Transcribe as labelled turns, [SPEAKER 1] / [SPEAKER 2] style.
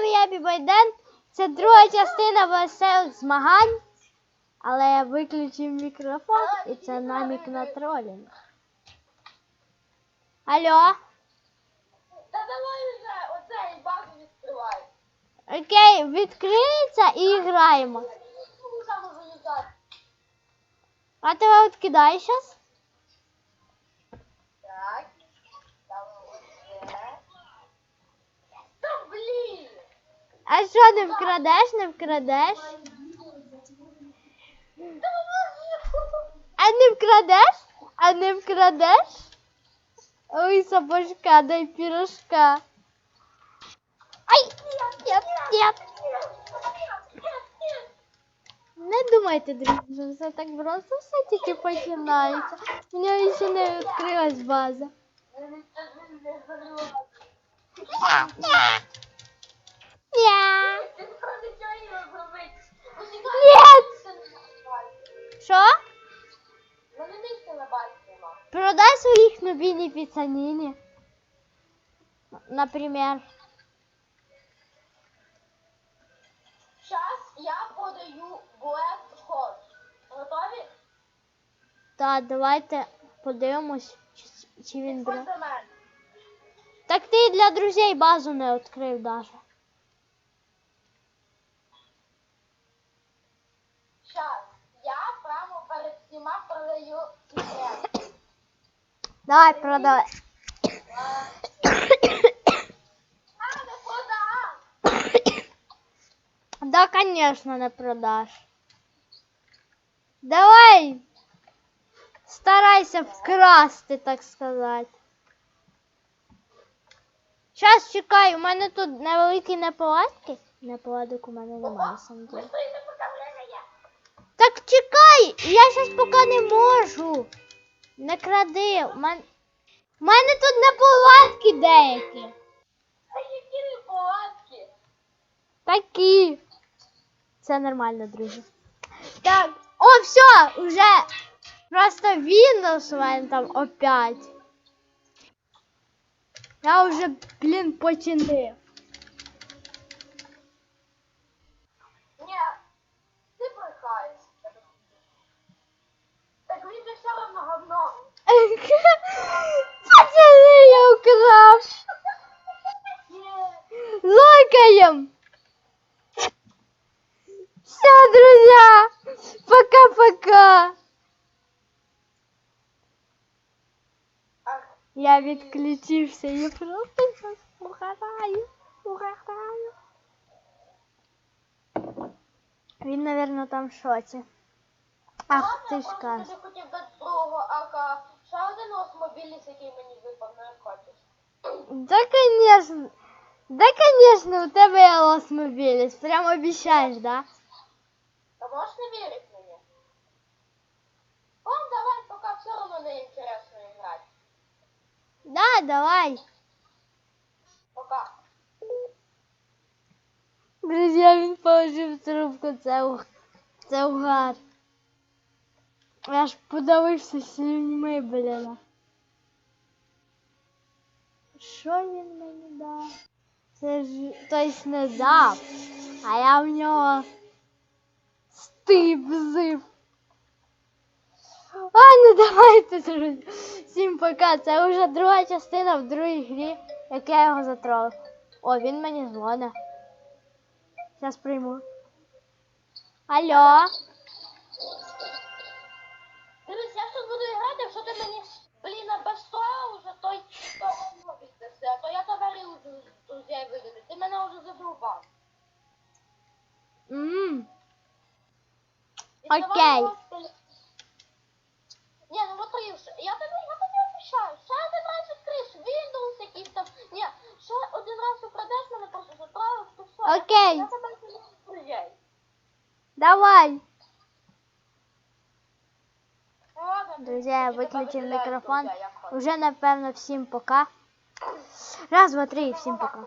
[SPEAKER 1] вами я Бібайден. Це друга частина веселих змагань. Але я виключив мікрофон і це намік на тролінг. Алло?
[SPEAKER 2] Та давай вже оцей баг відкривай.
[SPEAKER 1] Окей, відкриється і граємо. А ти кидай щас?
[SPEAKER 2] Так. Там оце. Та блін!
[SPEAKER 1] А що не вкрадеш, не вкрадеш? А не вкрадеш? А не вкрадеш? Ой, сапожка, дай пірожка. Ай! Не думайте, друзі, все так просто, все тільки починається. У нього ще не відкрилась база. Що? Продай своїх новини піцаніні. Наприклад.
[SPEAKER 2] Зараз я подаю Black Horse. Готові?
[SPEAKER 1] Та давайте подивимось, чи, чи він бере. Так ти для друзей базу не відкрив даже.
[SPEAKER 2] Зараз я прямо перед продаю секрет.
[SPEAKER 1] Давай, продавай. Да, конечно, не продаш. Давай. Старайся вкрасти, так сказати. Щас чекай, у мене тут невеликі неполадки. Неполадок у мене немає сам. Так чекай, я щас поки не можу. Не кради. У мене, мене тут неполадки деякі.
[SPEAKER 2] Та які не палатки?
[SPEAKER 1] Такі. Це нормально, друзі. Так, о, все, уже просто Windows у мене там опять. Я вже, блін, починив.
[SPEAKER 2] Ні, ти брехаєш. Так він же все одно говно.
[SPEAKER 1] Пацани, я украв.
[SPEAKER 2] Ні.
[SPEAKER 1] Лайкаем. Все, друзья. Пока-пока.
[SPEAKER 2] Ах,
[SPEAKER 1] Я відключився і просто зараз угораю, угораю. Він, напевно, там в шоці. Ах, ти ж
[SPEAKER 2] я
[SPEAKER 1] кажеш.
[SPEAKER 2] просто тобі хотів дати другого АК. Ще один осмобіліс, який мені випав, не хочеш.
[SPEAKER 1] Да, конечно. Да, конечно, у тебе є лосмобіліс. Прям обіцяєш, да?
[SPEAKER 2] Та можеш не вірити мені? Вам давай, поки все одно не інтересно грати.
[SPEAKER 1] Да, давай.
[SPEAKER 2] Пока.
[SPEAKER 1] Друзі, він положив трубку, це, ух- це угар. Я ж подавився слюньми, блін. Що він мені дав? Це ж хтось не дав, а я в нього стибзив. А, ну давайте, друзі. Всім пока. Це вже друга частина в другій грі, як я його затролив. О, він мені дзвонить. Сейчас прийму. Алло. Окей.
[SPEAKER 2] Ні, ну от Рівше, я тобі, я тобі обіцяю, ще один раз відкриєш Windows якийсь там. Ні, ще один раз украдеш мене просто заправиш, то все.
[SPEAKER 1] Окей.
[SPEAKER 2] Я тебе не друзей.
[SPEAKER 1] Давай. Друзі, виключив мікрофон. Уже напевно всім пока. Раз, два, три, всім пока.